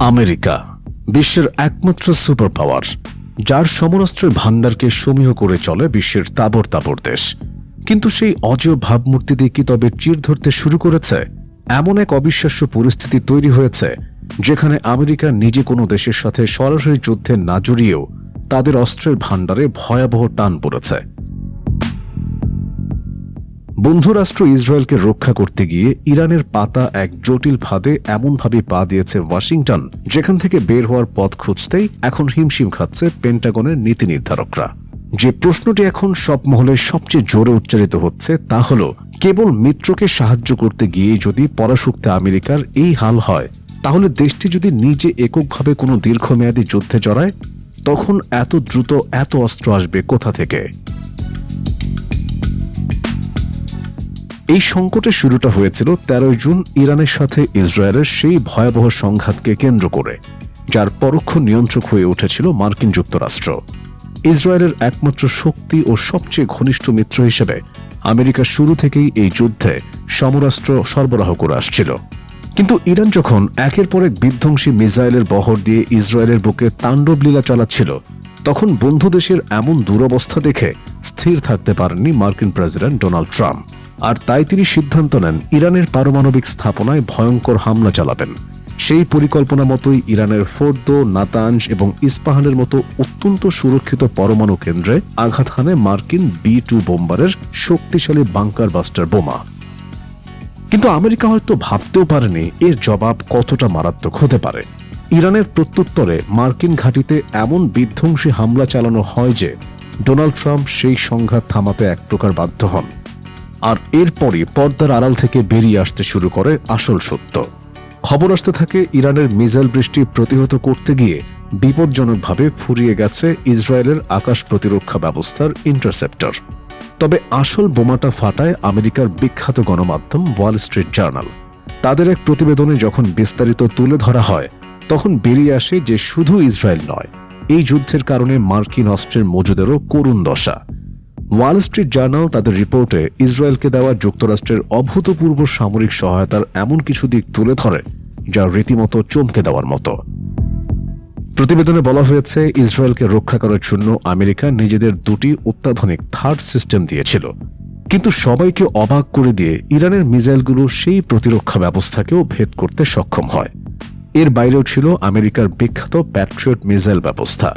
America, বিশ্বের একমাত্র super power যার সমরাস্ত্রের ভাণ্ডারকে সমীহ করে চলে বিশ্বের তাবর তাবর দেশ। কিন্তু সেই অজেয় ভাবমূর্তি দিয়ে কি তবে চির ধরতে শুরু করেছে? এমন এক অবিশ্বাস্য পরিস্থিতি তৈরি হয়েছে, যেখানে আমেরিকা নিজে কোনো দেশের সাথে সরাসরি যুদ্ধে না জড়িয়েও তাদের অস্ত্রের ভাণ্ডারে ভয়াবহ টান পড়েছে। বন্ধুরাষ্ট্র ইসরায়েলকে রক্ষা করতে গিয়ে ইরানের পাতা এক জটিল ফাঁদে এমনভাবে পা দিয়েছে ওয়াশিংটন, যেখান থেকে বের হওয়ার পথ খুঁজতেই এখন হিমশিম খাচ্ছে পেন্টাগনের নীতি নির্ধারকরা। যে প্রশ্নটি এখন সব মহলে সবচেয়ে জোরে উচ্চারিত হচ্ছে তা হল, কেবল মিত্রকে সাহায্য করতে গিয়ে যদি পরাশক্তি আমেরিকার এই হাল হয়, তাহলে দেশটি যদি নিজে এককভাবে কোনো দীর্ঘমেয়াদী যুদ্ধে জড়ায়, তখন এত দ্রুত এত অস্ত্র আসবে কোথা থেকে? এই সংকটের শুরুটা হয়েছিল তেরোই জুন ইরানের সাথে ইসরায়েলের সেই ভয়াবহ সংঘাতকে কেন্দ্র করে, যার পরোক্ষ নিয়ন্ত্রক হয়ে উঠেছিল মার্কিন যুক্তরাষ্ট্র। ইসরায়েলের একমাত্র শক্তি ও সবচেয়ে ঘনিষ্ঠ মিত্র হিসেবে আমেরিকা শুরু থেকেই এই যুদ্ধে সমরাস্ত্র সরবরাহ করে আসছিল। কিন্তু ইরান যখন একের পর এক বিধ্বংসী মিসাইলের বহর দিয়ে ইসরায়েলের বুকে তাণ্ডব লীলা চালাচ্ছিল, তখন বন্ধু দেশের এমন দুরবস্থা দেখে স্থির থাকতে পারেননি মার্কিন প্রেসিডেন্ট ডোনাল্ড ট্রাম্প। আর তাই তিনি সিদ্ধান্ত নেন ইরানের পারমাণবিক স্থাপনায় ভয়ঙ্কর হামলা চালাবেন। সেই পরিকল্পনা মতোই ইরানের ফোর্দো, নাতাঞ্জ এবং ইস্পাহানের মতো অত্যন্ত সুরক্ষিত পরমাণু কেন্দ্রে আঘাত হানে মার্কিন বি টু বোম্বারের শক্তিশালী বাংকার বাস্টার বোমা। কিন্তু আমেরিকা হয়তো ভাবতেও পারেনি এর জবাব কতটা মারাত্মক হতে পারে। ইরানের প্রত্যুত্তরে মার্কিন ঘাঁটিতে এমন বিধ্বংসী হামলা চালানো হয় যে ডোনাল্ড ট্রাম্প সেই সংঘাত থামাতে এক প্রকার বাধ্য হন। আর এরপরই পর্দার আড়াল থেকে বেরিয়ে আসতে শুরু করে আসল সত্য। খবর আসতে থাকে ইরানের মিসাইল বৃষ্টি প্রতিহত করতে গিয়ে বিপজ্জনকভাবে ফুরিয়ে গেছে ইসরায়েলের আকাশ প্রতিরক্ষা ব্যবস্থার ইন্টারসেপ্টর। তবে আসল বোমাটা ফাটায় আমেরিকার বিখ্যাত গণমাধ্যম ওয়াল স্ট্রিট জার্নাল। তাদের এক প্রতিবেদনে যখন বিস্তারিত তুলে ধরা হয়, তখন বেরিয়ে আসে যে শুধু ইসরায়েল নয়, এই যুদ্ধের কারণে মার্কিন অস্ত্রের মজুদেরও করুণ দশা। ওয়াল স্ট্রিট জার্নাল তাদের রিপোর্টে ইসরায়েলকে দেওয়া যুক্তরাষ্ট্রের অভূতপূর্ব সামরিক সহায়তার এমন কিছু দিক তুলে ধরে, যা রীতিমতো চমকে দেওয়ার মতো। প্রতিবেদনে বলা হয়েছে, ইসরায়েলকে রক্ষা করার জন্য আমেরিকা নিজেদের দুটি অত্যাধুনিক থার্ড সিস্টেম দিয়েছিল। কিন্তু সবাইকে অবাক করে দিয়ে ইরানের মিসাইলগুলো সেই প্রতিরক্ষা ব্যবস্থাকেও ভেদ করতে সক্ষম হয়। এর বাইরেও ছিল আমেরিকার বিখ্যাত প্যাট্রিয়ট মিসাইল ব্যবস্থা।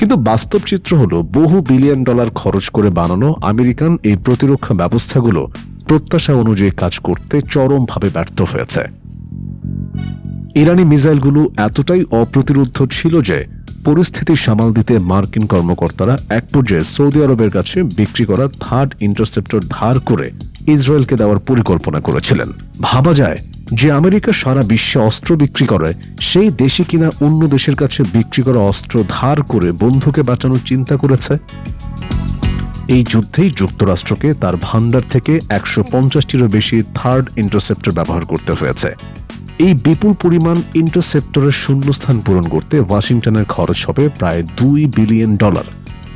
কিন্তু বাস্তব চিত্র হল বহু বিলিয়ন ডলার খরচ করে বানানো আমেরিকান এই প্রতিরক্ষা ব্যবস্থাগুলো প্রত্যাশা অনুযায়ী কাজ করতে চরমভাবে ব্যর্থ হয়েছে। ইরানি মিসাইলগুলো এতটাই অপ্রতিরোধ ছিল যে পরিস্থিতি সামাল দিতে মার্কিন কর্মকর্তারা এক পর্যায়ে সৌদি আরবের কাছে বিক্রি করা থার্ড ইন্টারসেপ্টর ধার করে ইসরায়েলকে দেওয়ার পরিকল্পনা করেছিলেন। ভাবা যায় যে আমেরিকা সারা বিশ্বে অস্ত্র বিক্রি করে, সেই দেশে কিনা অন্য দেশের কাছে বিক্রি করা অস্ত্র ধার করে বন্ধুকে বাঁচানোর চিন্তা করেছে? এই যুদ্ধেই যুক্তরাষ্ট্রকে তার ভান্ডার থেকে একশো পঞ্চাশটিরও বেশি থার্ড ইন্টারসেপ্টর ব্যবহার করতে হয়েছে। এই বিপুল পরিমাণ ইন্টারসেপ্টরের শূন্যস্থান পূরণ করতে ওয়াশিংটনের খরচ হবে প্রায় দুই বিলিয়ন ডলার।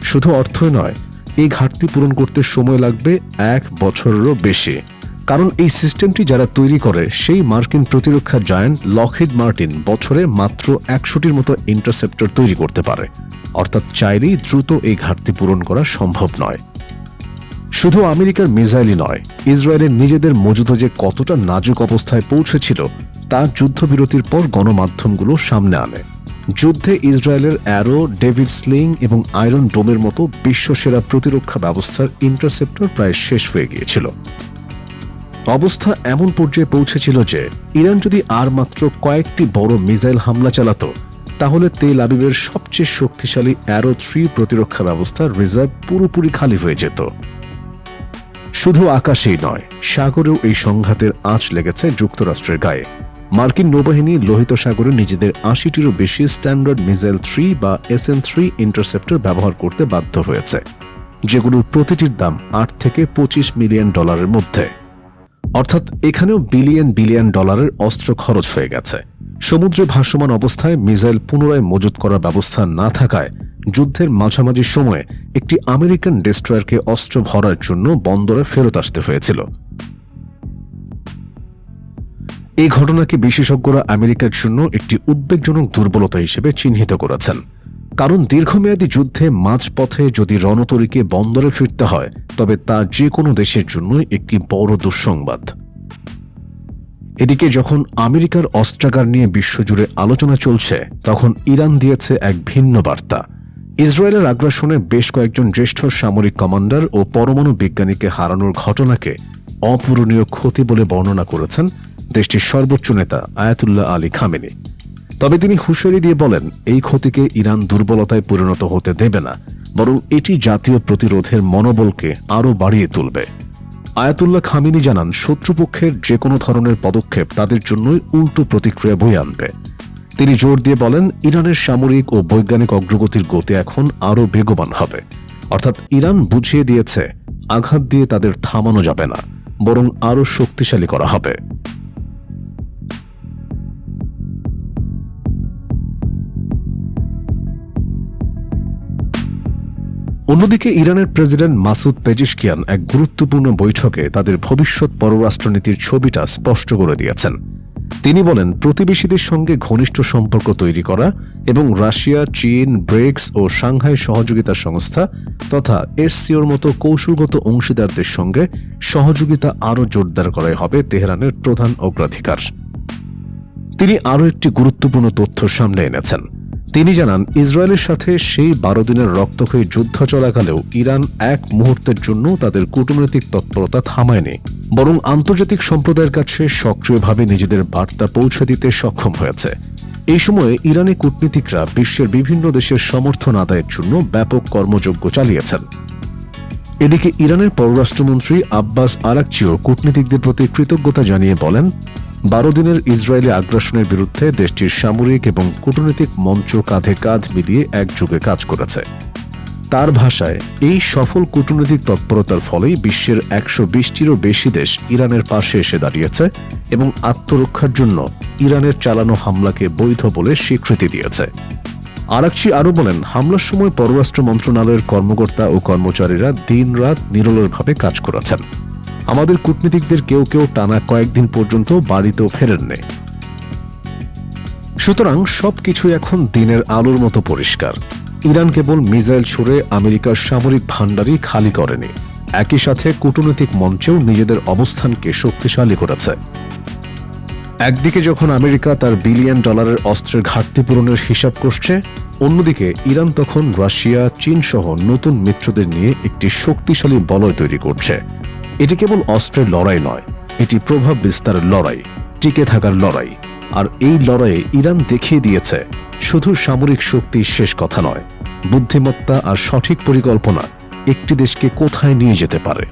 শুধু অর্থই নয়, এই ঘাটতি পূরণ করতে সময় লাগবে এক বছরেরও বেশি। কারণ এই সিস্টেমটি যারা তৈরি করে, সেই মার্কিন প্রতিরক্ষা জায়ান্ট লকহিড মার্টিন বছরে মাত্র একশোটির মতো ইন্টারসেপ্টর তৈরি করতে পারে। অর্থাৎ চাইলেই দ্রুত এই ঘাটতি পূরণ করা সম্ভব নয়। শুধু আমেরিকার মিসাইলই নয়, ইসরায়েলের নিজেদের মজুদ যে কতটা নাজুক অবস্থায় পৌঁছেছিল, তা যুদ্ধবিরতির পর গণমাধ্যমগুলো সামনে আনে। যুদ্ধে ইসরায়েলের অ্যারো, ডেভিড স্লিং এবং আয়রন ডোমের মতো বিশ্বসেরা প্রতিরক্ষা ব্যবস্থার ইন্টারসেপ্টর প্রায় শেষ হয়ে গিয়েছিল। অবস্থা এমন পর্যায়ে পৌঁছেছিল যে ইরান যদি আর মাত্র কয়েকটি বড় মিসাইল হামলা চালাত, তাহলে তেল আবিবের সবচেয়ে শক্তিশালী অ্যারো থ্রি প্রতিরক্ষা ব্যবস্থার রিজার্ভ পুরোপুরি খালি হয়ে যেত। শুধু আকাশেই নয়, সাগরেও এই সংঘাতের আঁচ লেগেছে যুক্তরাষ্ট্রের গায়ে। মার্কিন নৌবাহিনী লোহিত সাগরে নিজেদের আশিটিরও বেশি স্ট্যান্ডার্ড মিসাইল থ্রি বা এস এন থ্রি ইন্টারসেপ্টর ব্যবহার করতে বাধ্য হয়েছে, যেগুলোর প্রতিটির দাম আট থেকে পঁচিশ মিলিয়ন ডলারের মধ্যে। অর্থাৎ এখানেও বিলিয়ন বিলিয়ন ডলারের অস্ত্র খরচ হয়ে গেছে। সমুদ্রে ভাসমান অবস্থায় মিসাইল পুনরায় মজুত করার ব্যবস্থা না থাকায় যুদ্ধের মাঝামাঝি সময়ে একটি আমেরিকান ডেস্ট্রয়ারকে অস্ত্র ভরার জন্য বন্দরে ফেরত আসতে হয়েছিল। এই ঘটনাকে বিশেষজ্ঞরা আমেরিকার জন্য একটি উদ্বেগজনক দুর্বলতা হিসেবে চিহ্নিত করেছেন। কারণ দীর্ঘমেয়াদী যুদ্ধে মাঝপথে যদি রণতরীকে বন্দরে ফিরতে হয়, তবে তা যে কোনো দেশের জন্যই একটি বড় দুঃসংবাদ। এদিকে যখন আমেরিকার অস্ত্রাগার নিয়ে বিশ্বজুড়ে আলোচনা চলছে, তখন ইরান দিয়েছে এক ভিন্ন বার্তা। ইসরায়েলের আগ্রাসনে বেশ কয়েকজন জ্যেষ্ঠ সামরিক কমান্ডার ও পরমাণু বিজ্ঞানীকে হারানোর ঘটনাকে অপূরণীয় ক্ষতি বলে বর্ণনা করেছেন দেশটির সর্বোচ্চ নেতা আয়াতুল্লাহ আলী খামেনি। তবে তিনি হুঁশিয়ারি দিয়ে বলেন, এই ক্ষতিকে ইরান দুর্বলতায় পরিণত হতে দেবে না, বরং এটি জাতীয় প্রতিরোধের মনোবলকে আরও বাড়িয়ে তুলবে। আয়াতুল্লাহ খামিনি জানান, শত্রুপক্ষের যে কোনো ধরনের পদক্ষেপ তাদের জন্যই উল্টো প্রতিক্রিয়া বয়ে আনবে। তিনি জোর দিয়ে বলেন, ইরানের সামরিক ও বৈজ্ঞানিক অগ্রগতির গতি এখন আরও বেগবান হবে। অর্থাৎ ইরান বুঝিয়ে দিয়েছে, আঘাত দিয়ে তাদের থামানো যাবে না, বরং আরও শক্তিশালী করা হবে। অন্যদিকে ইরানের প্রেসিডেন্ট মাসুদ পেজিশকিয়ান এক গুরুত্বপূর্ণ বৈঠকে তাদের ভবিষ্যৎ পররাষ্ট্রনীতির ছবিটা স্পষ্ট করে দিয়েছেন। তিনি বলেন, প্রতিবেশীদের সঙ্গে ঘনিষ্ঠ সম্পর্ক তৈরি করা এবং রাশিয়া, চীন, ব্রেক্স ও সাংহাই সহযোগিতা সংস্থা তথা এসসিওর মতো কৌশলগত অংশীদারদের সঙ্গে সহযোগিতা আরও জোরদার করাই হবে তেহরানের প্রধান অগ্রাধিকার। তিনি আরও একটি গুরুত্বপূর্ণ তথ্য সামনে এনেছেন। তিনি জানান, ইসরায়েলের সাথে সেই বারো দিনের রক্তক্ষয়ী যুদ্ধ চলাকালেও ইরান এক মুহূর্তের জন্য তাদের কূটনৈতিক তৎপরতা থামায়নি। বরং আন্তর্জাতিক সম্প্রদায়ের কাছে সক্রিয়ভাবে নিজেদের বার্তা পৌঁছে দিতে সক্ষম হয়েছে। এই সময়ে ইরানি কূটনীতিকরা বিশ্বের বিভিন্ন দেশের সমর্থন আদায়ের জন্য ব্যাপক কর্মযজ্ঞ চালিয়েছেন। এদিকে ইরানের পররাষ্ট্রমন্ত্রী আব্বাস আরাকচিও কূটনীতিকদের প্রতি কৃতজ্ঞতা জানিয়ে বলেন বারো দিনের ইসরায়েলি আগ্রাসনের বিরুদ্ধে দেশটির সামরিক এবং কূটনৈতিক মঞ্চ কাঁধে কাঁধ মিলিয়ে একযোগে কাজ করেছে। তার ভাষায়, এই সফল কূটনৈতিক তৎপরতার ফলেই বিশ্বের একশো বিশটিরও বেশি দেশ ইরানের পাশে এসে দাঁড়িয়েছে এবং আত্মরক্ষার জন্য ইরানের চালানো হামলাকে বৈধ বলে স্বীকৃতি দিয়েছে। আরাকচি আরও বলেন, হামলার সময় পররাষ্ট্র মন্ত্রণালয়ের কর্মকর্তা ও কর্মচারীরা দিনরাত নিরলরভাবে কাজ করেছেন। আমাদের কূটনীতিকদের কেউ কেউ টানা কয়েকদিন পর্যন্ত বাড়িতেও ফেরেননি। সুতরাং সবকিছু এখন দিনের আলোর মতো পরিষ্কার। ইরান কেবল মিসাইল ছুড়ে আমেরিকার সামরিক ভাণ্ডারই খালি করেনি। একই সাথে কূটনৈতিক মঞ্চেও নিজেদের অবস্থানকে শক্তিশালী করেছে। একদিকে যখন আমেরিকা তার বিলিয়ন ডলারের অস্ত্রের ঘাটতি পূরণের হিসাব করছে, অন্যদিকে ইরান তখন রাশিয়া, চীন সহ নতুন মিত্রদের নিয়ে একটি শক্তিশালী বলয় তৈরি করছে। এটি কেবল অস্ত্রের লড়াই নয়, এটি প্রভাব বিস্তারের লড়াই, টিকে থাকার লড়াই। আর এই লড়াইয়ে ইরান দেখিয়ে দিয়েছে, শুধু সামরিক শক্তি শেষ কথা নয়, বুদ্ধিমত্তা আর সঠিক পরিকল্পনা একটি দেশকে কোথায় নিয়ে যেতে পারে।